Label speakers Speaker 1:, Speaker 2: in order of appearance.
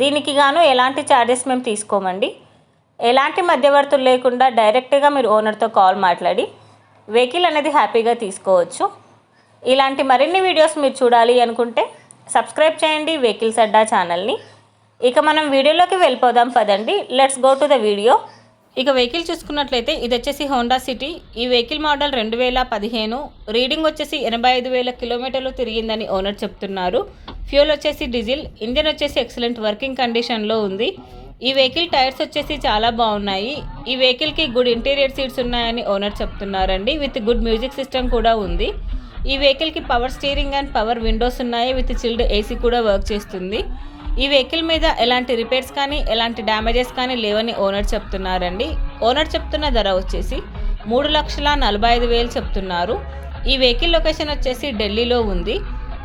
Speaker 1: దీనికి గాను ఎలాంటి ఛార్జెస్ మేము తీసుకోమండి. ఎలాంటి మధ్యవర్తులు లేకుండా డైరెక్ట్గా మీరు ఓనర్తో కాల్ మాట్లాడి వెహికల్ అనేది హ్యాపీగా తీసుకోవచ్చు. ఇలాంటి మరిన్ని వీడియోస్ మీరు చూడాలి అనుకుంటే సబ్స్క్రైబ్ చేయండి వెహికల్స్ అడ్డా ఛానల్ని ఇక మనం వీడియోలోకి వెళ్ళిపోదాం పదండి. Let's go to the video ఇక వెహికల్ చూసుకున్నట్లయితే ఇది వచ్చేసి హోండా సిటీ ఈ వెహికల్ మోడల్ రెండు వేల పదిహేను. రీడింగ్ వచ్చేసి ఎనభై ఐదు వేల కిలోమీటర్లు తిరిగిందని ఓనర్ చెప్తున్నారు. ఫ్యూల్ వచ్చేసి డీజిల్ ఇంజన్ వచ్చేసి ఎక్సలెంట్ వర్కింగ్ కండిషన్లో ఉంది. ఈ వెహికల్ టైర్స్ వచ్చేసి చాలా బాగున్నాయి. ఈ వెహికల్కి గుడ్ ఇంటీరియర్ సీట్స్ ఉన్నాయని ఓనర్ చెప్తున్నారండి. విత్ గుడ్ మ్యూజిక్ సిస్టమ్ కూడా ఉంది. ఈ వెహికల్కి power steering and power windows ఉన్నాయి. విత్ చిల్డ్ ఏసీ కూడా వర్క్ చేస్తుంది. ఈ వెహికల్ మీద ఎలాంటి రిపేర్స్ కానీ ఎలాంటి డ్యామేజెస్ కానీ లేవని ఓనర్ చెప్తున్నారండి. ఓనర్ చెప్తున్న ధర వచ్చేసి మూడు లక్షల నలభై ఐదు వేలు చెప్తున్నారు. ఈ వెహికల్ లొకేషన్ వచ్చేసి ఢిల్లీలో ఉంది.